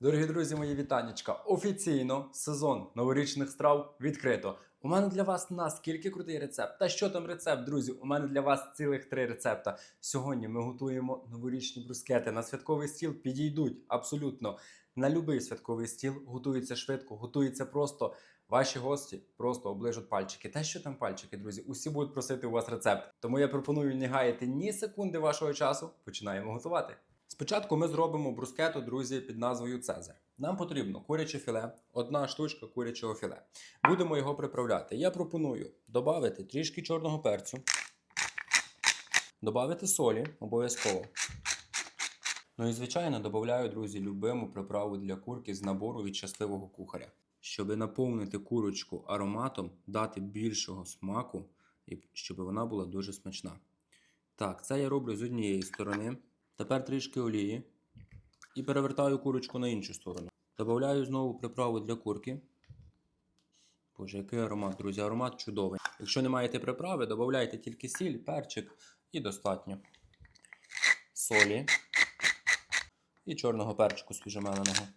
Дорогі друзі, мої вітанечка! Офіційно сезон новорічних страв відкрито. У мене для вас наскільки крутий рецепт. Та що там рецепт, друзі? У мене для вас цілих три рецепта. Сьогодні ми готуємо новорічні брускети. На святковий стіл підійдуть абсолютно на будь-який святковий стіл. Готується швидко, готується просто. Ваші гості просто оближуть пальчики. Та що там пальчики, друзі? Усі будуть просити у вас рецепт. Тому я пропоную не гаяти ні секунди вашого часу. Починаємо готувати. Спочатку ми зробимо брускету, друзі, під назвою Цезар. Нам потрібно куряче філе, одна штучка курячого філе. Будемо його приправляти. Я пропоную додати трішки чорного перцю, додати солі обов'язково. Ну і звичайно додаю, друзі, любиму приправу для курки з набору від щасливого кухаря. Щоб наповнити курочку ароматом, дати більшого смаку і щоб вона була дуже смачна. Так, це я роблю з однієї сторони. Тепер трішки олії і перевертаю курочку на іншу сторону. Добавляю знову приправу для курки. Боже, який аромат, друзі, аромат чудовий. Якщо не маєте приправи, додавайте тільки сіль, перчик і достатньо. Солі і чорного перчику свіжомеленого.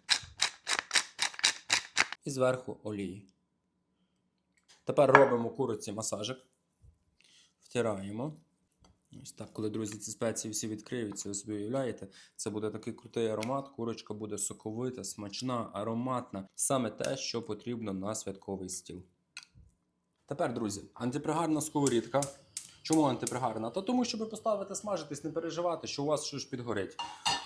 І зверху олії. Тепер робимо куриці масажик. Втираємо. Ось так, коли, друзі, ці спеції всі відкриються, ви собі уявляєте, це буде такий крутий аромат. Курочка буде соковита, смачна, ароматна. Саме те, що потрібно на святковий стіл. Тепер, друзі, антипригарна сковорідка. Чому антипригарна? Та тому, щоб поставити смажитись, не переживати, що у вас щось підгорить.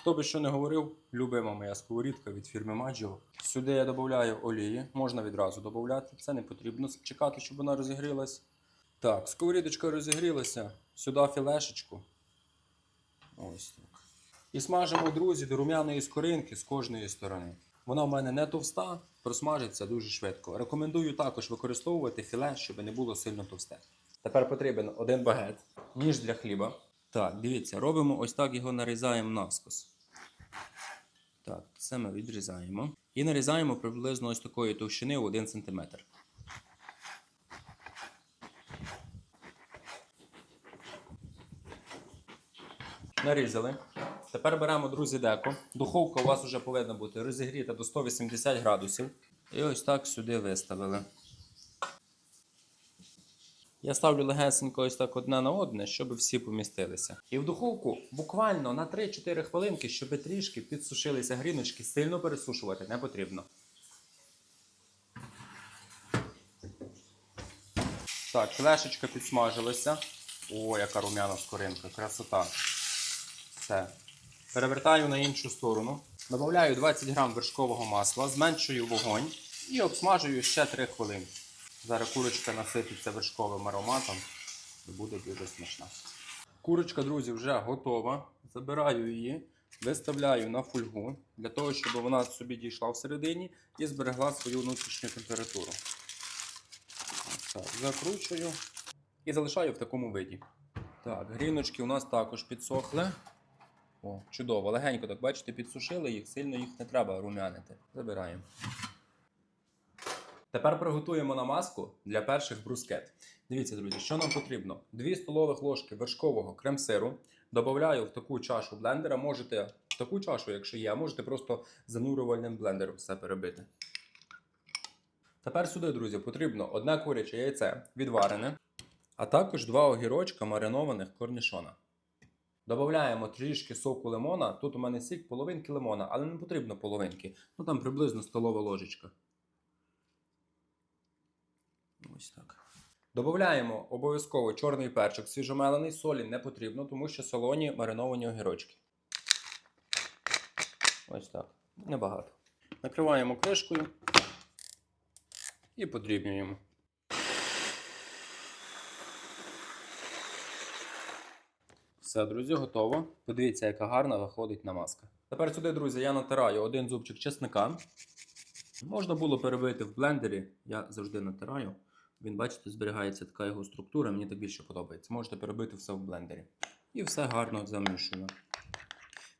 Хто би що не говорив, любима моя сковорідка від фірми Maggio. Сюди я додаю олії, можна відразу додати. Це не потрібно чекати, щоб вона розігрілась. Так, сковорідочка розігрілася. Сюди філешечку. Ось так. І смажимо, друзі, до рум'яної скоринки з кожної сторони. Вона в мене не товста, просмажиться дуже швидко. Рекомендую також використовувати філе, щоб не було сильно товсте. Тепер потрібен один багет, ніж для хліба. Так, дивіться, робимо ось так його нарізаємо навскос. Так, це ми відрізаємо. І нарізаємо приблизно ось такої товщини в 1 см. Нарізали. Тепер беремо, друзі, деко. Духовка у вас вже повинна бути розігріта до 180 градусів. І ось так сюди виставили. Я ставлю легесенько ось так одне на одне, щоб всі помістилися. І в духовку буквально на 3-4 хвилинки, щоб трішки підсушилися гріночки, сильно пересушувати не потрібно. Так, флешечка підсмажилася. О, яка рум'яна скоринка, красота. Все. Перевертаю на іншу сторону. Добавляю 20 грам вершкового масла, зменшую вогонь і обсмажую ще 3 хвилини. Зараз курочка насититься вершковим ароматом і буде дуже смачна. Курочка, друзі, вже готова. Забираю її, виставляю на фольгу для того, щоб вона собі дійшла всередині і зберегла свою внутрішню температуру. Так, закручую і залишаю в такому виді. Так, гріночки у нас також підсохли. О, чудово. Легенько, так бачите, підсушили їх, сильно їх не треба рум'янити. Забираємо. Тепер приготуємо намазку для перших брускет. Дивіться, друзі, що нам потрібно? 2 столових ложки вершкового крем-сиру. Добавляю в таку чашу блендера. Можете в таку чашу, якщо є, можете просто занурювальним блендером все перебити. Тепер сюди, друзі, потрібно одне куряче яйце відварене, а також два огірочка маринованих корнішона. Додаємо трішки соку лимона. Тут у мене сік половинки лимона, але не потрібно половинки. Ну там приблизно столова ложечка. Ось так. Додаємо обов'язково чорний перчик свіжомелений, солі не потрібно, тому що солоні мариновані огірочки. Ось так. Небагато. Накриваємо кришкою і подрібнюємо. Все, друзі, готово. Подивіться, яка гарна виходить намазка. Тепер сюди, друзі, я натираю один зубчик чесника. Можна було перебити в блендері. Я завжди натираю. Він, бачите, зберігається така його структура, мені так більше подобається. Можете перебити все в блендері. І все гарно замішую.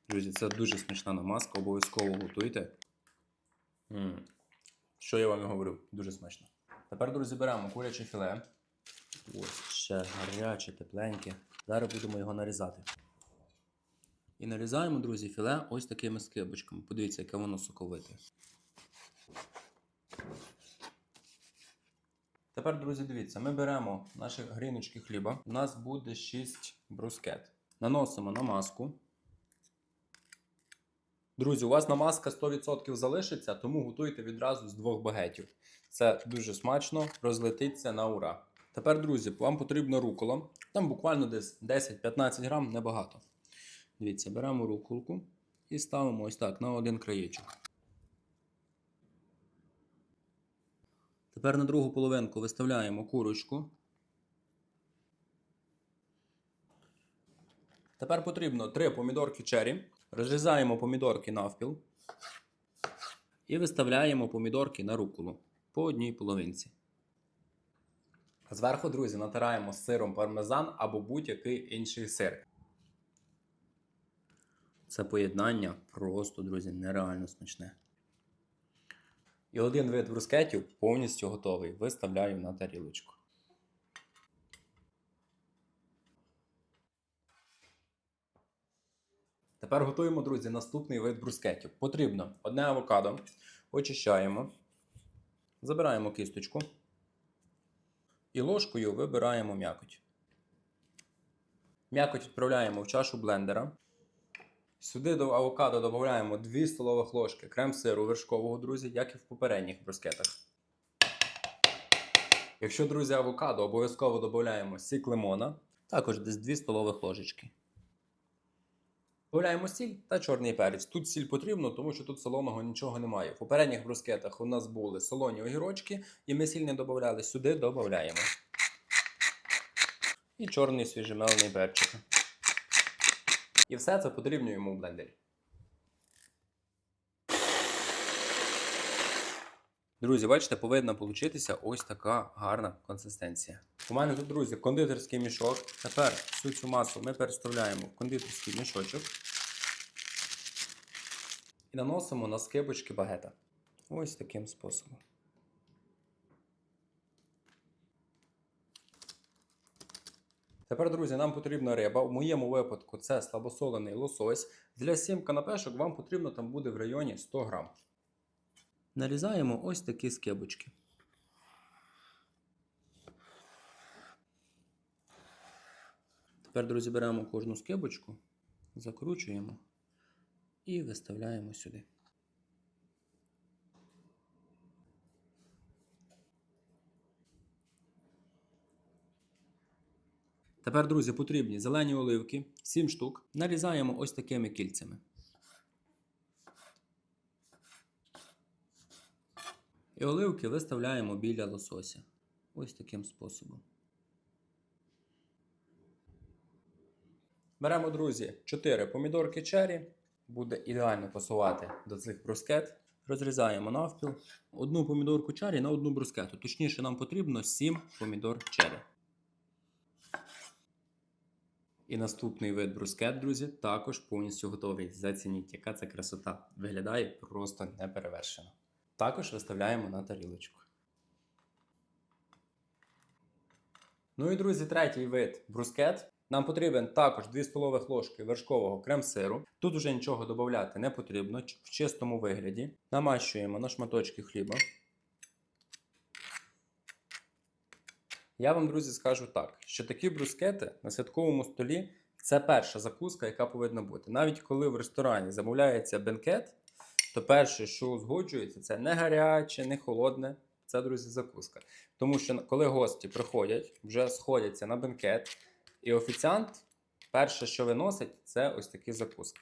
Друзі, це дуже смачна намазка, обов'язково готуйте. м Що я вам і говорю, дуже смачно. Тепер, друзі, беремо куряче філе. Ось ще гаряче, тепленьке. Зараз будемо його нарізати. І нарізаємо, друзі, філе ось такими скибочками. Подивіться, яке воно соковите. Тепер, друзі, дивіться, ми беремо наші гріночки хліба. У нас буде 6 брускет. Наносимо на маску. Друзі, у вас намазка 100% залишиться, тому готуйте відразу з двох багетів. Це дуже смачно, розлетиться на ура. Тепер, друзі, вам потрібна рукола. Там буквально десь 10-15 грам, небагато. Дивіться, беремо руколку і ставимо ось так на один краєчок. Тепер на другу половинку виставляємо курочку. Тепер потрібно 3 помідорки чері. Розрізаємо помідорки навпіл. І виставляємо помідорки на руколу по одній половинці. Зверху, друзі, натираємо сиром пармезан або будь-який інший сир. Це поєднання просто, друзі, нереально смачне. І один вид брускетів повністю готовий. Виставляю на тарілочку. Тепер готуємо, друзі, наступний вид брускетів. Потрібно одне авокадо, очищаємо, забираємо кісточку і ложкою вибираємо м'якоть. М'якоть відправляємо в чашу блендера. Сюди до авокадо додаємо 2 столових ложки крем-сиру вершкового, друзі, як і в попередніх брускетах. Якщо, друзі, авокадо, обов'язково додаємо сік лимона, також десь 2 столових ложечки. Додаємо сіль та чорний перець. Тут сіль потрібно, тому що тут солоного нічого немає. В попередніх брускетах у нас були солоні огірочки, і ми сіль не додавали. Сюди додаємо. І чорний свіжемелений перчик. І все це подрібнюємо у блендері. Друзі, бачите, повинна получитися ось така гарна консистенція. У мене тут, друзі, кондитерський мішок. Тепер всю цю масу ми переставляємо в кондитерський мішочок і наносимо на скибочки багета. Ось таким способом. Тепер, друзі, нам потрібна риба. В моєму випадку це слабосолений лосось. Для 7 канапешок вам потрібно там буде в районі 100 грам. Нарізаємо ось такі скибочки. Тепер, друзі, беремо кожну скибочку, закручуємо і виставляємо сюди. Тепер, друзі, потрібні зелені оливки, 7 штук. Нарізаємо ось такими кільцями. І оливки виставляємо біля лосося. Ось таким способом. Беремо, друзі, 4 помідорки чері. Буде ідеально пасувати до цих брускет. Розрізаємо навпіл. Одну помідорку чері на одну брускету. Точніше, нам потрібно 7 помідор чері. І наступний вид брускет, друзі, також повністю готовий. Зацініть, яка це красота. Виглядає просто неперевершено. Також виставляємо на тарілочку. Ну і друзі, третій вид брускет. Нам потрібен також 2 столових ложки вершкового крем-сиру. Тут вже нічого додати не потрібно в чистому вигляді. Намащуємо на шматочки хліба. Я вам, друзі, скажу так, що такі брускети на святковому столі це перша закуска, яка повинна бути. Навіть коли в ресторані замовляється бенкет, то перше, що узгоджується, це не гаряче, не холодне. Це, друзі, закуска. Тому що коли гості приходять, вже сходяться на бенкет, і офіціант перше, що виносить, це ось такі закуски.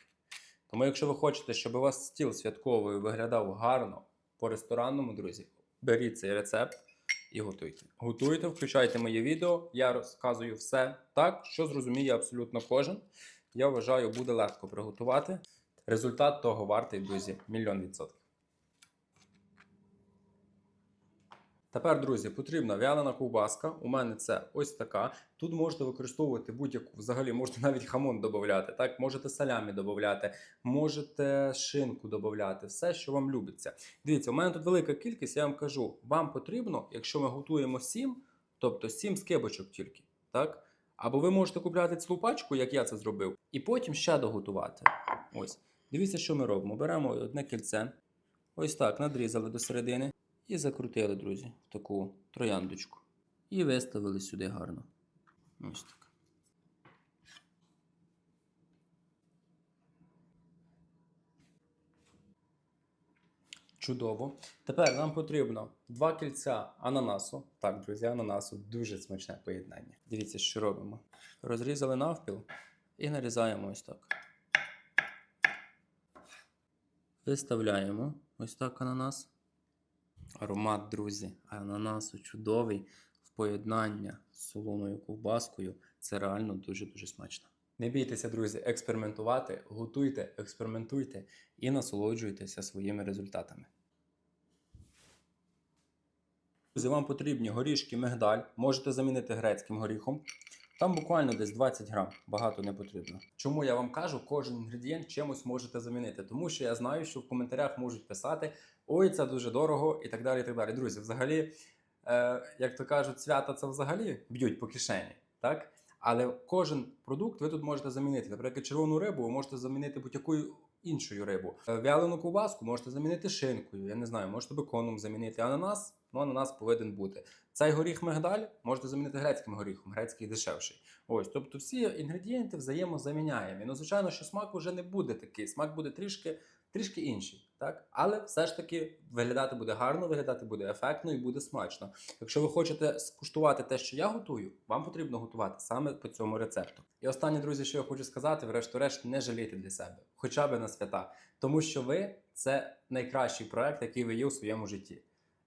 Тому, якщо ви хочете, щоб у вас стіл святковий виглядав гарно по ресторанному, друзі, беріть цей рецепт і готуйте. Готуйте, включайте моє відео, я розказую все так, що зрозуміє абсолютно кожен. Я вважаю, буде легко приготувати. Результат того вартий, друзі, мільйон відсотків. Тепер, друзі, потрібна вялена ковбаска. У мене це ось така. Тут можете використовувати будь-яку, взагалі можете навіть хамон додати, так, можете салямі додати, можете шинку додати, все, що вам любиться. Дивіться, у мене тут велика кількість, я вам кажу, вам потрібно, якщо ми готуємо 7, тобто 7 скибочок тільки, так? Або ви можете купляти цілу пачку, як я це зробив, і потім ще доготувати. Ось. Дивіться, що ми робимо. Беремо одне кільце, ось так надрізали до середини і закрутили, друзі, в таку трояндочку. І виставили сюди гарно. Ось так. Чудово. Тепер нам потрібно два кільця ананасу. Так, друзі, ананасу дуже смачне поєднання. Дивіться, що робимо. Розрізали навпіл і нарізаємо ось так. Виставляємо ось так ананас. Аромат, друзі, ананасу чудовий в поєднання з солоною ковбаскою. Це реально дуже-дуже смачно. Не бійтеся, друзі, експериментувати, готуйте, експериментуйте і насолоджуйтеся своїми результатами. Друзі, вам потрібні горішки мигдаль, можете замінити грецьким горіхом. Там буквально десь 20 грам, багато не потрібно. Чому я вам кажу, кожен інгредієнт чимось можете замінити? Тому що я знаю, що в коментарях можуть писати: ой, це дуже дорого і так далі. і так далі. Друзі, взагалі, е, як то кажуть, свята це взагалі б'ють по кишені. так? Але кожен продукт ви тут можете замінити. Наприклад, червону рибу ви можете замінити будь-якою іншою рибу. Е, Вялену ковбаску можете замінити шинкою. Я не знаю, можете беконом замінити. Ананас, ну ананас повинен бути. Цей горіх мигдаль можете замінити грецьким горіхом, грецький дешевший. Ось, тобто всі інгредієнти взаємозаміняємо. І, ну, звичайно, що смак уже не буде такий. Смак буде трішки, трішки інший. Так? Але все ж таки виглядати буде гарно, виглядати буде ефектно і буде смачно. Якщо ви хочете скуштувати те, що я готую, вам потрібно готувати саме по цьому рецепту. І останнє, друзі, що я хочу сказати, врешті-решт, не жалійте для себе, хоча б на свята, тому що ви це найкращий проект, який ви є у своєму житті.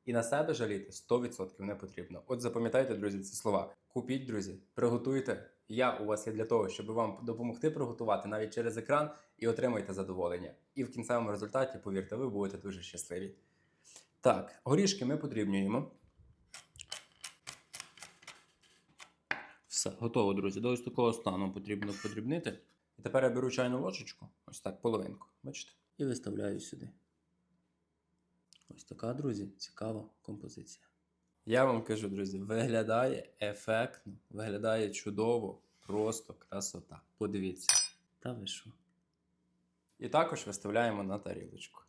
І на себе жаліти 100% не потрібно. От запам'ятайте, друзі, ці слова. Купіть, друзі, приготуйте. Я у вас є для того, щоб вам допомогти приготувати навіть через екран і отримайте задоволення. І в кінцевому результаті, повірте, ви будете дуже щасливі. Так, горішки ми подрібнюємо. Все, готово, друзі. До ось такого стану потрібно подрібнити. І тепер я беру чайну ложечку, ось так, половинку, бачите, і виставляю сюди. Ось така, друзі, цікава композиція. Я вам кажу, друзі, виглядає ефектно, виглядає чудово, просто красота. Подивіться. Та ви що? І також виставляємо на тарілочку.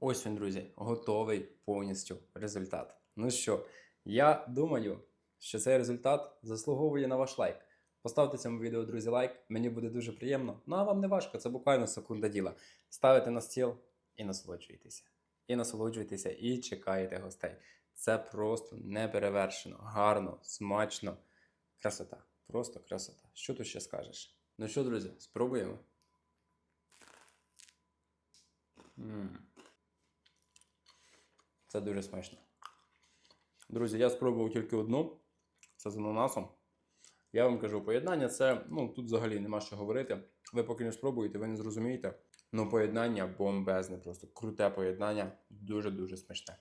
Ось він, друзі, готовий повністю результат. Ну що, я думаю, що цей результат заслуговує на ваш лайк. Поставте цьому відео, друзі, лайк, мені буде дуже приємно. Ну а вам не важко, це буквально секунда діла. Ставите на стіл і насолоджуйтеся. І насолоджуйтеся, і чекаєте гостей. Це просто неперевершено, гарно, смачно. Красота. Просто красота. Що тут ще скажеш? Ну що, друзі, спробуємо. Це дуже смачно. Друзі, я спробував тільки одну. Це з ананасом. Я вам кажу, поєднання це, ну тут взагалі нема що говорити. Ви поки не спробуєте, ви не зрозумієте. Ну, поєднання бомбезне, просто круте поєднання, дуже-дуже смачне.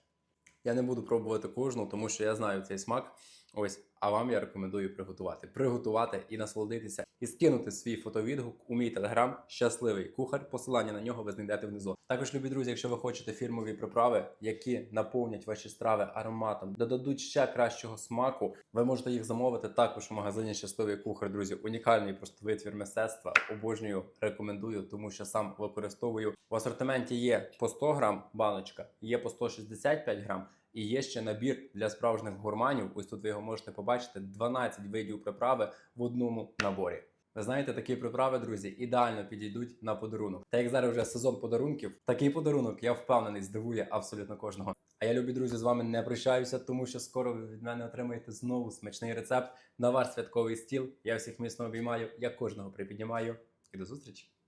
Я не буду пробувати кожну, тому що я знаю цей смак. Ось, а вам я рекомендую приготувати. Приготувати і насолодитися, і скинути свій фотовідгук у мій телеграм щасливий кухар. Посилання на нього ви знайдете внизу. Також, любі друзі, якщо ви хочете фірмові приправи, які наповнять ваші страви ароматом, додадуть ще кращого смаку, ви можете їх замовити також у магазині Щасливий кухар. Друзі, унікальний просто витвір мистецтва. Обожнюю, рекомендую, тому що сам використовую. В асортименті є по 100 грам баночка, є по 165 грам. І є ще набір для справжніх гурманів. Ось тут ви його можете побачити: 12 видів приправи в одному наборі. Ви знаєте, такі приправи, друзі, ідеально підійдуть на подарунок. Та як зараз вже сезон подарунків, такий подарунок, я впевнений, здивує абсолютно кожного. А я, любі друзі, з вами не прощаюся, тому що скоро ви від мене отримаєте знову смачний рецепт на ваш святковий стіл. Я всіх міцно обіймаю, я кожного припіднімаю. І до зустрічі!